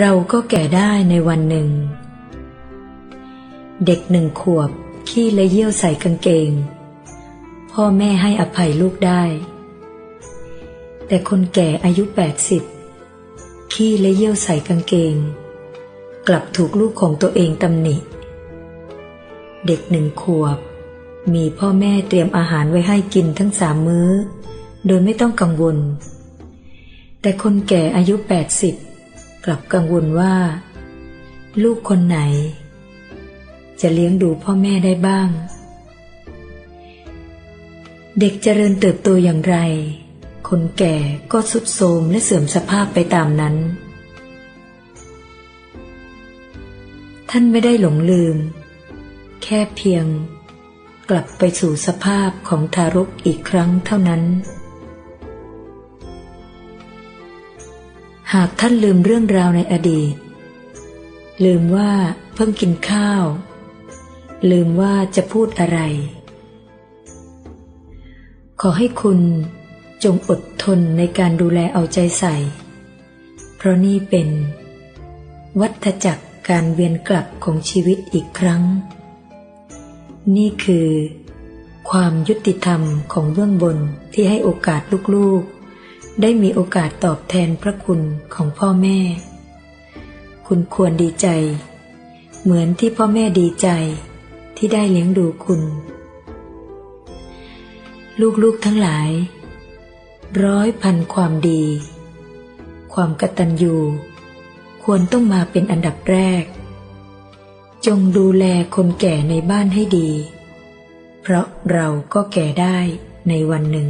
เราก็แก่ได้ในวันหนึ่ง เด็กหนึ่งขวบ ขี้และเยี่ยวใส่กางเกง พ่อแม่ให้อภัยลูกได้ แต่คนแก่อายุแปดสิบขี้และเยี่ยวใส่กางเกง กลับถูกลูกของตัวเองตำหนิ เด็กหนึ่งขวบ มีพ่อแม่เตรียมอาหารไว้ให้กินทั้งสามมื้อ โดยไม่ต้องกังวล แต่คนแก่อายุแปดสิบ กลับกังวลว่า ลูกคนไหน จะเลี้ยงดูพ่อแม่ได้บ้าง เด็กเจริญเติบโตอย่างไร คนแก่ก็สุดโทรมและเสื่อมสภาพไปตามนั้น ท่านไม่ได้หลงลืม แค่เพียง กลับไปสู่สภาพของทารกอีกครั้งเท่านั้น หากท่านลืมเรื่องราวในอดีต ลืมว่าเพิ่งกินข้าว ลืมว่าจะพูดอะไร ขอให้คุณจงอดทนในการดูแลเอาใจใส่ เพราะนี่เป็น วัฏจักรการเวียนกลับของชีวิตอีกครั้ง นี่คือ ความยุติธรรมของเบื้องบนที่ให้โอกาสลูกๆ ได้มีโอกาสตอบแทนพระคุณของพ่อแม่ คุณควรดีใจ เหมือนที่พ่อแม่ดีใจที่ได้เลี้ยงดูคุณ ลูกๆทั้งหลาย ร้อยพันความดี ความกตัญญูควรต้องมาเป็นอันดับแรก จงดูแลคนแก่ในบ้านให้ดี เพราะเราก็แก่ได้ในวันหนึ่ง